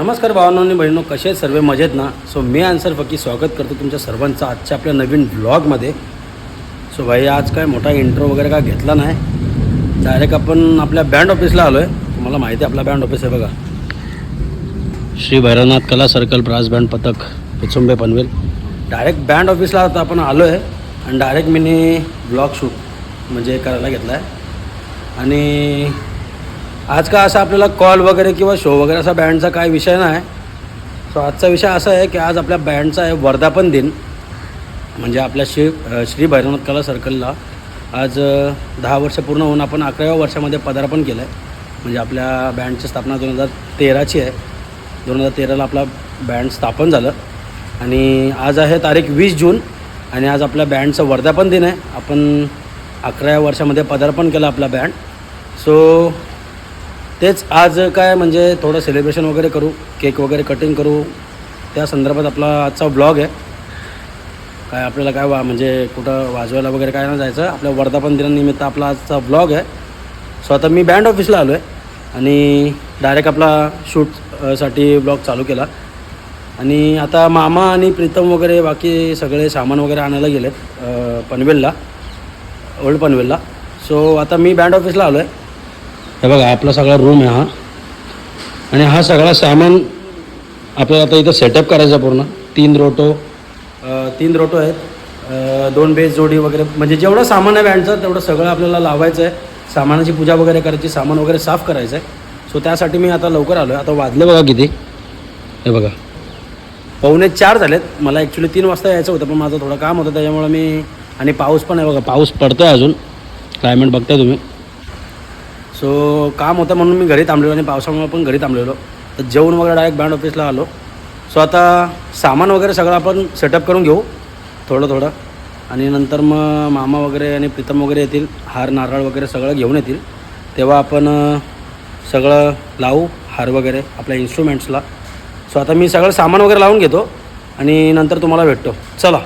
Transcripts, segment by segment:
नमस्कार भावनांनी आणि बहिणो कसे आहेत सर्व? मजेत ना? सो मी आन्सर फकी स्वागत करतो तुमच्या सर्वांचं आजच्या आपल्या नवीन ब्लॉगमध्ये सो भाई आज काय मोठा इंट्रो वगैरे काय घेतला नाही. डायरेक्ट आपण आपल्या बँड ऑफिसला आलो आहे तुम्हाला माहिती आहे आपला बँड ऑफिस आहे बघा. श्री भैरवनाथ कला सर्कल ब्रास बँड पथक पिचुंबे पनवेल. डायरेक्ट बँड ऑफिसला आता आपण आलो आहे आणि डायरेक्ट मी ब्लॉग शूट म्हणजे करायला घेतला आहे आणि आज का असा आपल्याला कॉल वगैरे किंवा शो वगैरे असा बँडचा काय विषय नाही. सो आजचा विषय असा आहे की आज आपल्या बँडचा आहे वर्धापन दिन. म्हणजे आपल्या श्री श्री भैरवनाथ कला सर्कलला आज दहा वर्ष पूर्ण होऊन आपण अकराव्या वर्षामध्ये पदार्पण केलं आहे म्हणजे आपल्या बँडची स्थापना दोन हजार तेराची आहे. दोन हजार तेराला आपला बँड स्थापन झालं. आणि आज आहे तारीख वीस जून. आणि आज आपल्या बँडचं वर्धापन दिन आहे. आपण अकराव्या वर्षामध्ये पदार्पण केलं आपला बँड सो तेच आज काय म्हणजे थोडं सेलिब्रेशन वगैरे करू केक वगैरे कटिंग करू. त्या संदर्भात आपला आजचा ब्लॉग आहे. काय आपल्याला काय वा म्हणजे कुठं वाजवायला वगैरे काय नाही जायचं. आपल्या वर्धापन दिनानिमित्त आपला आजचा ब्लॉग आहे. सो आता मी बँड ऑफिसला आलो आहे आणि डायरेक्ट आपला शूटसाठी ब्लॉग चालू केला. आणि आता मामा आणि प्रीतम वगैरे बाकी सगळे सामान वगैरे आणायला गेलेत पनवेलला ओल्ड पनवेलला. सो आता मी बँड ऑफिसला आलो आहे हे बघा आपला सगळा रूम आहे हा. आणि हा सगळा सामान आपल्याला आता इथं सेटअप करायचा पूर्ण. तीन रोटो तीन रोटो आहेत. दोन बेस जोडी वगैरे. म्हणजे जेवढं सामान आहे बँडचं तेवढं सगळं आपल्याला लावायचं आहे. सामानाची पूजा वगैरे करायची सामान वगैरे साफ करायचं आहे. सो त्यासाठी मी आता लवकर आलो आहे आता वाजले बघा किती? हे बघा. पावणे चार झालेत. मला ॲक्च्युली तीन वाजता यायचं होतं पण माझं थोडं काम होतं त्याच्यामुळं मी आणि पाऊस पण आहे बघा. पाऊस पडतो आहे अजून. क्लायमेट बघताय तुम्ही. सो काम होतं म्हणून मी घरी थांबलेलो आणि पावसामुळे पण घरी थांबलेलो. तर जेवण वगैरे डायरेक्ट बँड ऑफिसला आलो. सो आता सामान वगैरे सगळं आपण सेटअप करून घेऊ. थोडं थोडं. आणि नंतर मग मामा वगैरे आणि प्रीतम वगैरे येतील. हार नारळ वगैरे सगळं घेऊन येतील. तेव्हा आपण सगळं लावू हार वगैरे आपल्या इन्स्ट्रुमेंट्सला सो आता मी सगळं सामान वगैरे लावून घेतो आणि नंतर तुम्हाला भेटतो. चला.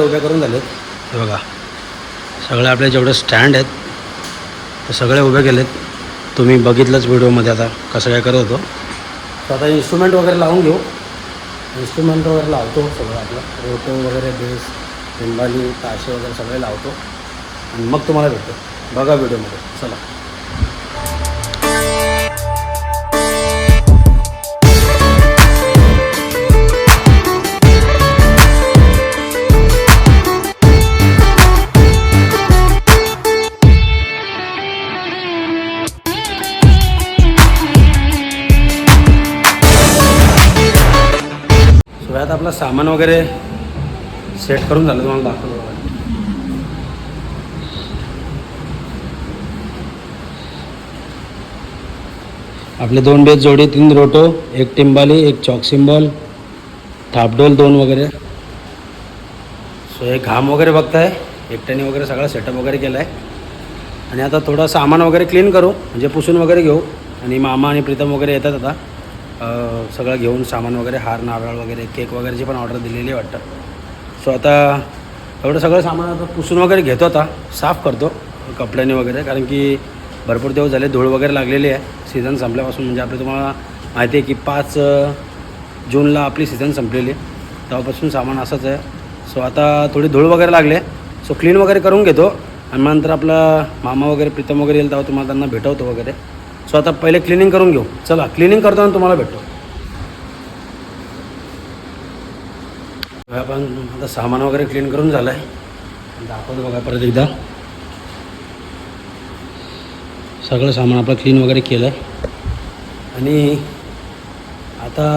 वगैरे उभे करून झालेत. हे बघा सगळे आपले जेवढे स्टँड आहेत ते सगळे उभे केलेत. तुम्ही बघितलंच व्हिडिओमध्ये आता कसं काय करत होतो. तर आता इन्स्ट्रुमेंट वगैरे लावून घेऊ. इन्स्ट्रुमेंट वगैरे लावतो सगळं आपलं. रोटो वगैरे बेस पिंबाली ताशे वगैरे सगळे लावतो. आणि मग तुम्हाला भेटतो. बघा व्हिडिओमध्ये. चला. सामान वगैरे सेट करून झालं तुम्हाला दाखवतो आपले दोन बेस जोडी तीन रोटो एक टिंबाली एक चॉक सिंबल थापडोल दोन वगैरे. सो हे घाम वगैरे बघताय एकट्याने वगैरे सगळा सेटअप वगैरे केला आहे आणि आता थोडं सामान वगैरे क्लीन करू म्हणजे पुसून वगैरे घेऊ. आणि मामा आणि प्रीतम वगैरे येतात आता. सगळं घेऊन सामान वगैरे हार नारळ वगैरे केक वगैरेची पण ऑर्डर दिलेली वाटतं. सो आता एवढं सगळं सामान आता पुसून वगैरे घेतो आता. साफ करतो कपड्याने वगैरे कारण की भरपूर दिवस झाले धूळ वगैरे लागलेली आहे. सीझन संपल्यापासून म्हणजे आपलं तुम्हाला माहिती आहे की पाच जूनला आपली सीझन संपलेली आहे. तेव्हापासून सामान असंच आहे. सो आता थोडी धूळ वगैरे लागले. सो क्लीन वगैरे करून घेतो. आणि मग नंतर आपला मामा वगैरे प्रीतम वगैरे येईल तेव्हा तुम्हाला त्यांना भेटवतो वगैरे. सो आता पहिले क्लिनिंग करून घेऊ. चला क्लिनिंग करताना तुम्हाला भेटतो. आपण आता सामान वगैरे क्लीन करून झालं आहे दाखवतो बघा परत एकदा. सगळं सामान आपलं क्लीन वगैरे केलं आहे आणि आता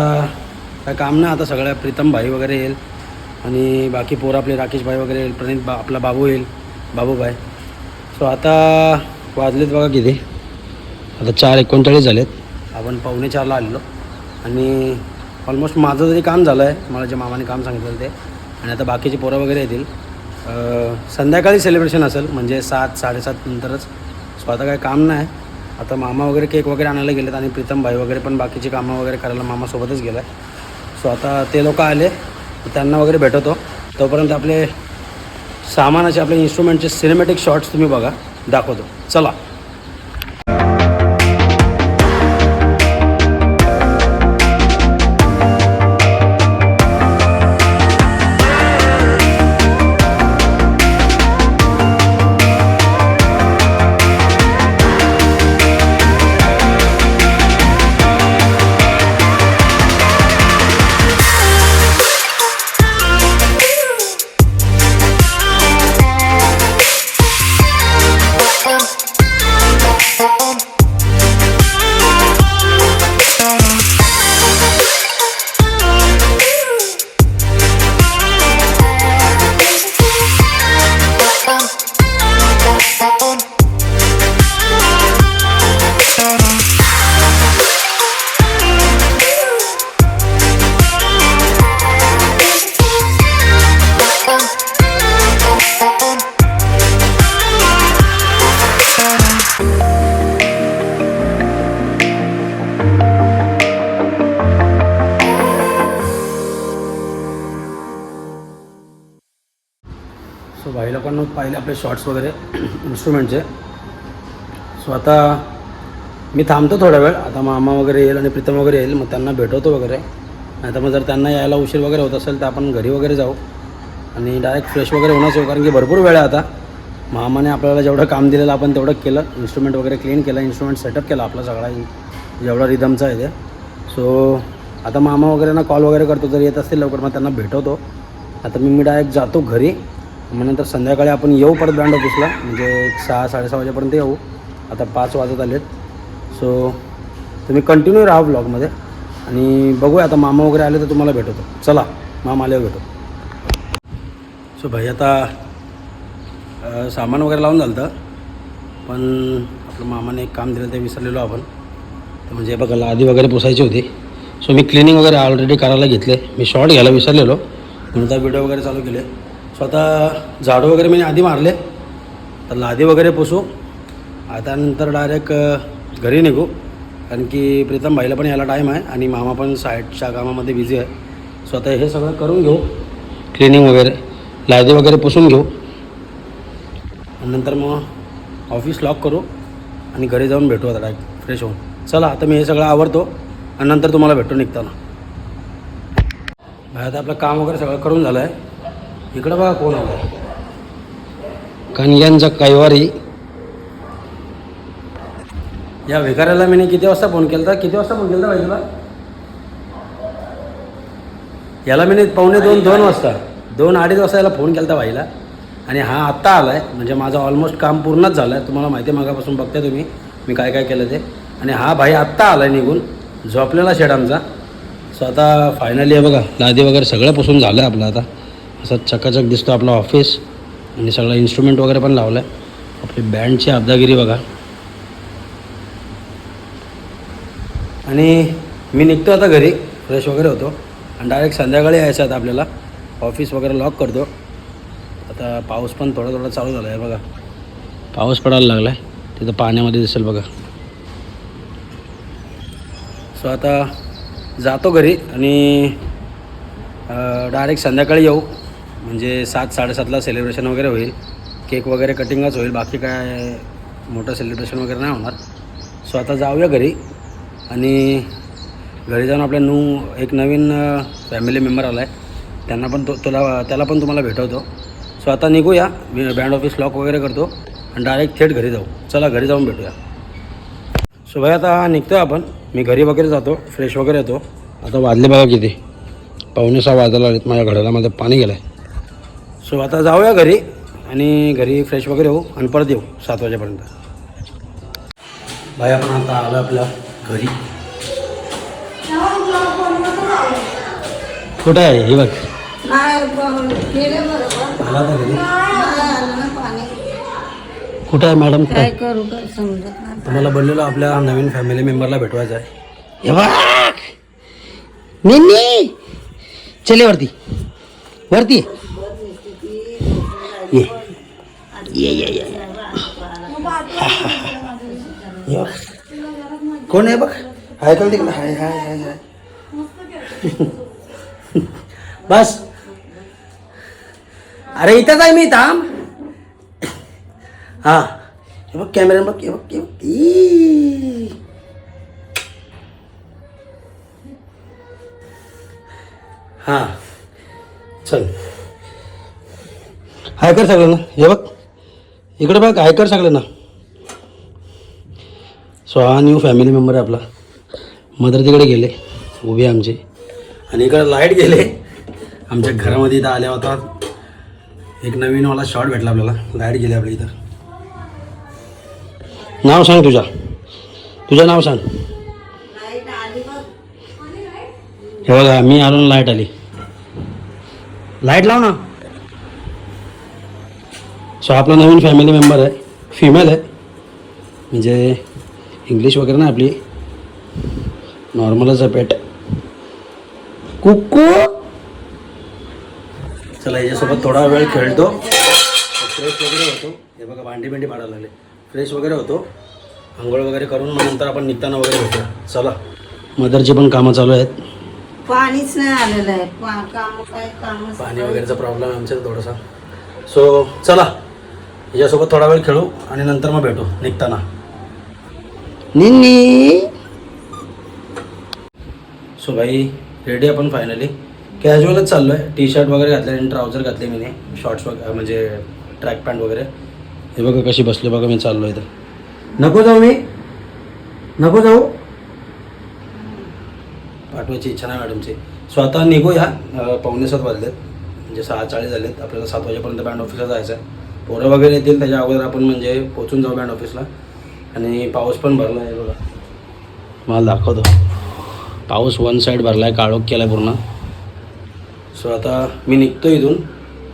काय काम नाही आता सगळ्या प्रीतम भाई वगैरे येईल. आणि बाकी पोरं आपले राकेश भाई वगैरे येईल प्रणित बा आपला बाबू येईल बाबूभाई. सो आता वाजलेत बघा किती. आता चार एकोणचाळीस झालेत. आपण पावणे चारला आलेलो. आणि ऑलमोस्ट माझं जरी काम झालं आहे मला जे मामाने काम सांगितलं ते आणि आता बाकीचे पोरं वगैरे येतील संध्याकाळी सेलिब्रेशन असेल म्हणजे सात साडेसात नंतरच. सो आता काम नाही. आता मामा वगैरे केक वगैरे आणायला गेलेत आणि प्रीतम भाई वगैरे पण बाकीची कामं वगैरे करायला मामासोबतच गेला आहे सो आता ते लोक आले त्यांना वगैरे भेटवतो. तोपर्यंत आपले सामानाचे आपले इन्स्ट्रुमेंटचे सिनेमॅटिक शॉट्स तुम्ही बघा दाखवतो. चला. पाहिले आपले शॉर्ट्स वगैरे इन्स्ट्रुमेंटचे सो आता मी थांबतो थोडा वेळ. आता मामा वगैरे येईल आणि प्रीतम वगैरे येईल मग त्यांना भेटवतो वगैरे. नाही तर मग जर त्यांना यायला उशीर वगैरे होत असेल तर आपण घरी वगैरे जाऊ. आणि डायरेक्ट फ्रेश वगैरे होणार येऊ कारण की भरपूर वेळ आहे आता. मामाने आपल्याला जेवढं काम दिलेलं आपण तेवढं केलं. इन्स्ट्रुमेंट वगैरे क्लीन केलं इन्स्ट्रुमेंट सेटअप केला आपला सगळा जेवढा रिदमचा आहे ते. सो आता मामा वगैरे ना कॉल वगैरे करतो जर येत असतील लवकर मग त्यांना भेटवतो. आता मी मी डायरेक्ट जातो घरी. मग नंतर संध्याकाळी आपण येऊ परत ब्रँड ऑफिसला. म्हणजे सहा साडेसहा वाजेपर्यंत येऊ. आता पाच वाजत आलेत. सो तुम्ही कंटिन्यू राहा ब्लॉगमध्ये आणि बघूया आता मामा वगैरे आले तर तुम्हाला भेटवतो. चला मामा आल्यावर भेटू. सो भाई आता सामान वगैरे लावून झालं तर पण आपलं मामाने एक काम दिलं ते विसरलेलो आपण. तर म्हणजे बघा लादी वगैरे पुसायची होती. सो मी क्लिनिंग वगैरे ऑलरेडी करायला घेतले. मी शॉर्ट घ्यायला विसरलेलो. म्हणून व्हिडिओ वगैरे चालू केले. स्वतः झाडं वगैरे मी आधी मारले. तर लादी वगैरे पुसू. आता नंतर डायरेक्ट घरी निघू. कारण की प्रीतम भाईला पण यायला टाईम आहे आणि मामा पण साईडच्या कामामध्ये बिझी आहे. स्वतः हे सगळं करून घेऊ. क्लिनिंग वगैरे लादी वगैरे पुसून घेऊ. आणि नंतर मग ऑफिस लॉक करू आणि घरी जाऊन भेटू आता डायरेक्ट फ्रेश होऊन. चला आता मी हे सगळं आवरतो आणि नंतर तुम्हाला भेटू निघताना आता आपलं काम वगैरे सगळं करून झालं आहे इकडं बघा कोण आलं कणग्यांचा कैवारी. या भिकाऱ्याला मी किती वाजता फोन केला होता किती वाजता फोन केला होता भाई तुला? याला मी पावणे दोन दोन वाजता. दोन अडीच वाजता याला फोन केला होता भाईला आणि हा आत्ता आला आहे म्हणजे माझं ऑलमोस्ट काम पूर्णच झालं आहे तुम्हाला माहिती आहे मागापासून बघते तुम्ही मी काय काय केलं ते. आणि हा भाई आत्ता आला आहे निघून झोपलेला शेड आमचा सो आता फायनली आहे बघा लादी वगैरे सगळं पुसून झालं आहे आपलं आता. असं चकाचक दिसतो आपलं ऑफिस आणि सगळं इन्स्ट्रुमेंट वगैरे पण लावलं आहे आपली बँडची अब्दागिरी बघा. आणि मी निघतो आता घरी. फ्रेश वगैरे होतो. आणि डायरेक्ट संध्याकाळी यायचं आता आपल्याला. ऑफिस वगैरे लॉक करतो. आता पाऊस पण थोडा थोडा चालू झाला आहे बघा. पाऊस पडायला लागला आहे तिथं पाण्यामध्ये दिसेल बघा. सो आता जातो घरी आणि डायरेक्ट संध्याकाळी येऊ. म्हणजे सात साडेसातला सेलिब्रेशन वगैरे होईल. केक वगैरे कटिंगच होईल. बाकी काय मोठं सेलिब्रेशन वगैरे नाही होणार. सो आता जाऊया घरी. आणि घरी जाऊन आपल्या नू एक नवीन फॅमिली मेंबर आला आहे त्यांना पण तो तुला त्याला पण तुम्हाला भेटवतो. सो आता निघूया. मी बँड ऑफिस लॉक वगैरे करतो. आणि डायरेक्ट थेट घरी जाऊ. चला घरी जाऊन भेटूया. सो भाई आता निघतो आपण. मी घरी वगैरे जातो. फ्रेश वगैरे येतो. आता वाजले बघा किती. पावणे सहा वाजायला आहेत माझ्या घराला माझं पाणी गेलं आहे सो आता जाऊया घरी आणि घरी फ्रेश वगैरे होऊ आणि परत येऊ सात वाजेपर्यंत. बाय आपण आता आलं आपल्या घरी. कुठं आहे? हे बघ. आला तर घरी. कुठं आहे मॅडम? काय करू काय समजत तुम्हाला बोललेलो आपल्या नवीन फॅमिली मेंबरला भेटवायचं आहे. हे बघ. निन्नी! चले वरती. वरती. ये। ये ये ये. कोण आहे बघ हाय का तिकडं हाय हाय हाय हाय। बस। अरे इथंच आहे मी थांब हा। हे बघ कॅमेरा बघ हे बघ हे बघ. ई. हा। चल। हाय कर सगळं ना हे बघ. इकडे बघ हाय कर ना सो हा न्यू फॅमिली मेंबर आहे आपला. मदर तिकडे गेले. उभे आमचे. आणि इकडे लाइट गेले. आमच्या घरामध्ये इथं आल्या होता. एक नवीनवाला शॉट भेटला आपल्याला. लाइट गेली आपल्या इथं. नाव सांग तुझ्या तुझं नाव सांग. हे बघा मी आलो लाइट आली. लाइट लाव ना. सो आपला नवीन फॅमिली मेंबर आहे. फिमेल आहे. म्हणजे इंग्लिश वगैरे ना आपली. नॉर्मलच आहे पेट कुक्कू चला याच्यासोबत थोडा वेळ खेळतो. फ्रेश वगैरे होतो. हे बघा भांडी बिंडी पाडायला लागले. फ्रेश वगैरे होतो. आंघोळ वगैरे करून मग नंतर आपण निघताना वगैरे होतो चला. मदरची पण कामं चालू आहेत. पाणीच नाही आलेलं आहे. पाणी वगैरेचा प्रॉब्लेम आहे आमच्याकडे थोडासा. सो चला. याच्यासोबत थोडा वेळ खेळू आणि नंतर मग भेटू. निघताना. निन्नी. सो भाई रेडी आपण फायनली कॅज्युअलच चाललो आहे टी शर्ट वगैरे घातले आणि ट्राउझर घातले मी. शॉर्ट्स वगैरे म्हणजे ट्रॅक पॅन्ट वगैरे. हे बघा कशी बसले बघा मी चाललो आहे तर नको जाऊ मी. नको जाऊ. पाठवायची इच्छा नाही मॅडमची. स्वतः निघूया. अं, पावणे सात वाजलेत. म्हणजे सहा चाळीस झालेत. आपल्याला सात वाजेपर्यंत बँड ऑफिसला जायचं आहे पोरं वगैरे येतील त्याच्या अगोदर आपण म्हणजे पोचून जाऊ बँड ऑफिसला. आणि पाऊस पण भरला आहे बघा. मला दाखवतो. पाऊस वन साईड भरला आहे काळोख केला आहे पूर्ण. सो आता मी निघतो इथून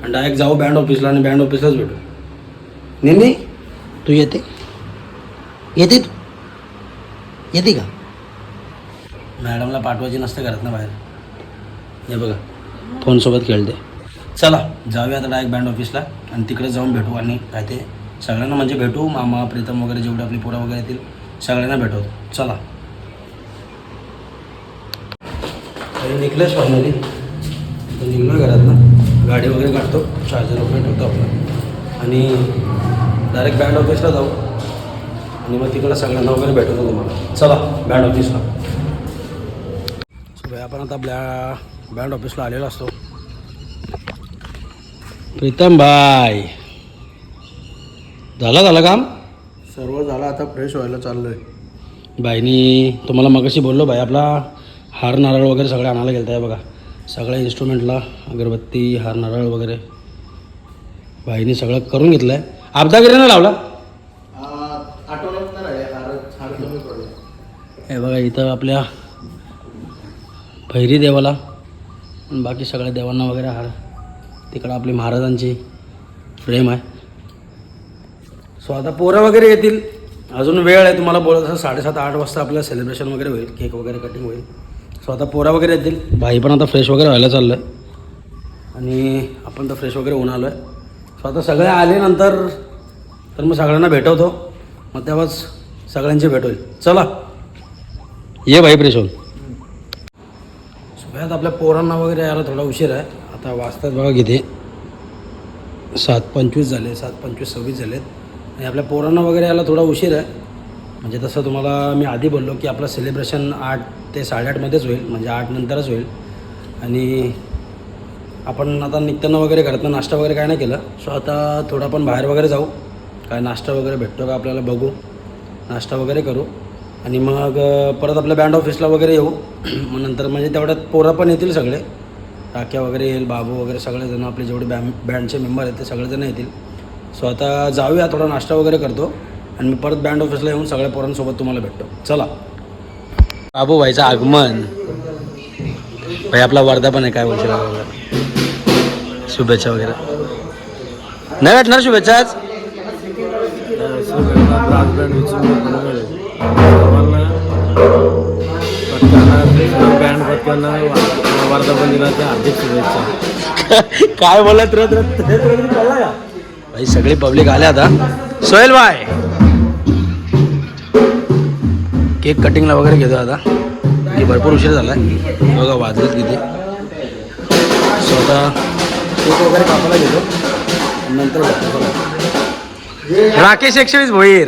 आणि डायरेक्ट जाऊ बँड ऑफिसला आणि बँड ऑफिसलाच भेटू. निन्नी तू येते? येते तू? येते का? मॅडमला पाठवायची नसते घरात ना बाहेर. हे बघा. फोनसोबत खेळते. चला जाऊया आता डायरेक्ट बँड ऑफिसला आणि तिकडे जाऊन भेटू आणि काय ते सगळ्यांना म्हणजे भेटू मामा प्रीतम वगैरे जेवढे आपली पोरं वगैरे येतील सगळ्यांना भेटू. चला. काही फायनली निघलो घरात ना. गाडी वगैरे काढतो चार्जर वगैरे ठेवतो आपला आणि डायरेक्ट बँड ऑफिसला जाऊ. आणि मग तिकडं सगळ्यांना वगैरे भेटवतो तुम्हाला. चला बँड ऑफिसला सो आपण आता आपल्या बँड ऑफिसला आलेलो असतो. प्रीतम भाई झालं झालं काम? सर्व झालं आता फ्रेश व्हायला चाललोय. बाईनी तुम्हाला मगाशी बोललो भाई आपला हार नारळ वगैरे सगळं आणायला गेलं आहे बघा. सगळ्या इन्स्ट्रुमेंटला अगरबत्ती हार नारळ वगैरे. बाईनी सगळं करून घेतलं आहे लावला? हार कमी पडले. हे बघा इथं आपल्या भैरी देवाला बाकी सगळ्या देवांना वगैरे हार. तिकडं आपली महाराजांची फ्रेम आहे. सो आता पोरं वगैरे येतील. अजून वेळ आहे तुम्हाला बोलत असं साडेसात आठ वाजता आपलं सेलिब्रेशन वगैरे होईल केक वगैरे कटिंग होईल. सो आता पोरं वगैरे येतील. भाई पण आता फ्रेश वगैरे व्हायला चाललं आहे आणि आपण तर फ्रेश वगैरे होऊन आलो आहे सो आता सगळे आल्यानंतर तर मग सगळ्यांना भेटवतो. मग तेव्हाच सगळ्यांची भेट होईल. चला. ये भाई फ्रेश होऊन. सगळ्यात आपल्या पोरांना वगैरे यायला थोडा उशीर आहे. आता वाजतात बघा किती. सात पंचवीस झाले सात पंचवीस सव्वीस झालेत. आणि आपल्या पोरांना वगैरे यायला थोडा उशीर आहे. म्हणजे तसं तुम्हाला मी आधी बोललो की आपलं सेलिब्रेशन आठ ते साडेआठमध्येच होईल. म्हणजे आठ नंतरच होईल. आणि आपण आता निघताना वगैरे घरातनं नाश्ता वगैरे काय नाही केलं. सो आता थोडं आपण बाहेर वगैरे जाऊ. काय नाश्ता वगैरे भेटतो का आपल्याला बघू. नाश्ता वगैरे करू. आणि मग परत आपल्या बँड ऑफिसला वगैरे येऊ. मग नंतर म्हणजे तेवढ्यात पोरं पण येतील सगळे. टाक्या वगैरे येईल बाबू वगैरे सगळेजण आपले जेवढे बॅम बँडचे मेंबर आहेत ते सगळेजण येतील. सो आता जाऊया थोडा नाश्ता वगैरे करतो आणि मी परत बँड ऑफिसला येऊन सगळ्या पोरांसोबत तुम्हाला भेटतो. चला. बाबू भाईचं आगमन. भाई आपला वर्धा पण आहे काय बोलशील वगैरे शुभेच्छा वगैरे. नाही भेटणार शुभेच्छा आज? ब्रासबँड सर्वांना वर्धापन दिनाच्या हार्दिक शुभेच्छा. काय बोलत रथ भाई सगळी पब्लिक आले आता. सोहेल बाय केक कटिंगला वगैरे घेतो आता. की भरपूर उशीर झाला बघा वाजलेत किती. स्वतः केक वगैरे कापायला घेतो. नंतर राकेश एकशे वीस भोईर.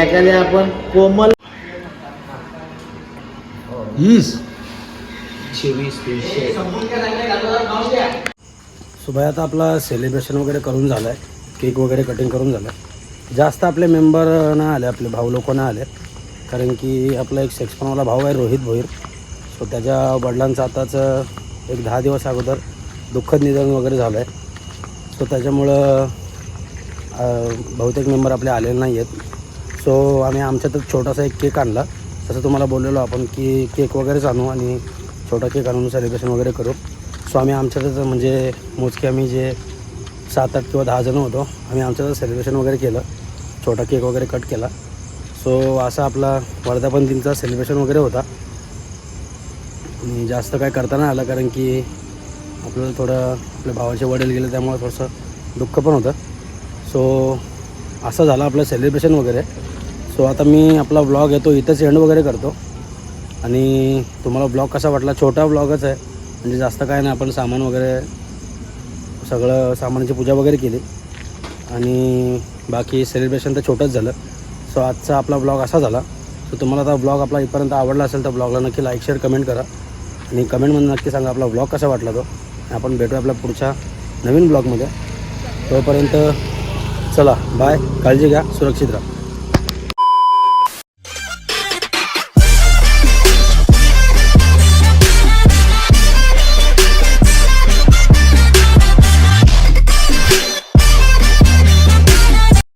एखाद्या आपण कोमल आता आपला सेलिब्रेशन वगैरे करून झालं आहे केक वगैरे कटिंग करून झालं आहे जास्त आपले मेंबर नाही आले आपले भाऊ लोक नाही आले कारण की आपला एक सेक्शनवाला भाऊ आहे रोहित भोईर. सो त्याच्या वडिलांचं आताच एक दहा दिवस अगोदर दुःखद निधन वगैरे झालं आहे सो त्याच्यामुळं बहुतेक मेंबर आपले आलेले नाही आहेत सो आम्ही आमच्यातच छोटासा एक केक आणला. तसं तुम्हाला बोललेलो आपण की केक वगैरेच आणू आणि छोटा केक आणून सेलिब्रेशन वगैरे करू. सो आम्ही आमच्यातच म्हणजे मोजके आम्ही जे सात आठ किंवा दहा जण होतो आम्ही आमच्यातच सेलिब्रेशन वगैरे केलं. छोटा केक वगैरे कट केला. सो असा आपला वर्धापन दिनचा सेलिब्रेशन वगैरे होता. आणि जास्त काय करता नाही आलं कारण की आपल्याला थोडं आपल्या भावाचे वडील गेले त्यामुळे थोडंसं दुःख पण होतं. सो असं झालं आपलं सेलिब्रेशन वगैरे. सो आता मी आपला ब्लॉग येतो इथंच एंड वगैरे करतो. आणि तुम्हाला ब्लॉग कसा वाटला? छोटा ब्लॉगच आहे. म्हणजे जास्त काय नाही आपण सामान वगैरे सगळं सामानाची पूजा वगैरे केली. आणि बाकी सेलिब्रेशन तर छोटंच झालं. सो आजचा आपला ब्लॉग असा झाला. सो तुम्हाला आता ब्लॉग आपला इथपर्यंत आवडला असेल तर ब्लॉगला नक्की लाईक शेअर कमेंट करा. आणि कमेंटमध्ये नक्की सांगा आपला ब्लॉग कसा वाटला तो. आपण भेटू आपल्या पुढच्या नवीन ब्लॉगमध्ये तोपर्यंत चला बाय काळजी घ्या सुरक्षित राहा.